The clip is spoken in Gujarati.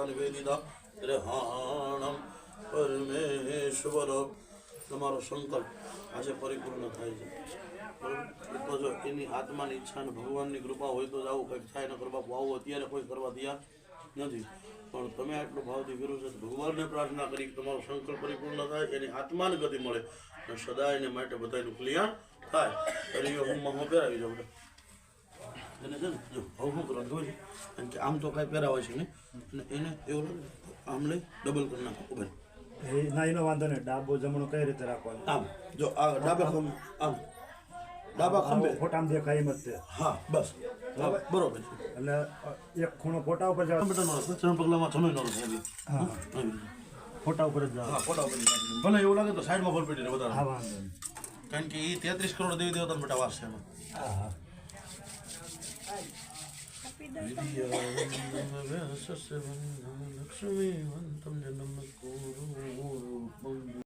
સર્વદેવતા નિવેદિતા ગ્રહાણમ પરમેશ્વર. તમારો સંકલ્પ આજે પરિપૂર્ણ થાય છે? તો જો એની આત્માની ઈચ્છા અને ભગવાનની કૃપા હોય તો જ આવું કંઈક થાય ને કૃપા આવું અત્યારે કોઈ કરવા તૈયાર નથી. પણ તમે આટલું ભાવથી કર્યું છે ભગવાનને પ્રાર્થના કરી કે તમારો સંકલ્પ પરિપૂર્ણ થાય, એની આત્માને ગતિ મળે. અને સદા એને માટે બધાનું કલ્યાણ થાય. હરિયો હું મહો પહેરાવી જાઉં. એને છે ને શું કરવાનું ખબર છે કારણ કે આમ તો કાંઈ પહેરાવાય છે ને અને એને એવું આમ લઈ ડબલ કરી નાખો એ ના એનો વાંધો નહીં. ડાબો જમણો કઈ રીતે રાખવાનો? આમ જો આ ડાબા ખંભે આમ. ડાબા ખંભે. ફોટામાં દેખાય એમ જ તે. હા બસ. હા, બરોબર. એટલે એક ખૂણો ફોટા ઉપર જાવ ત્રણ પગલામાં જમીન નો હા. ફોટા ઉપર જ જાવ હા ફોટા ઉપર. ભલે એવું લાગે તો સાઈડમાં ભલ પેટી રહે હા વાંધો નહીં. કારણ કે એ તેત્રીસ કરોડ દેવી દેવતાનો બેટા વાસ છે એમાં. હા હા. Happy birthday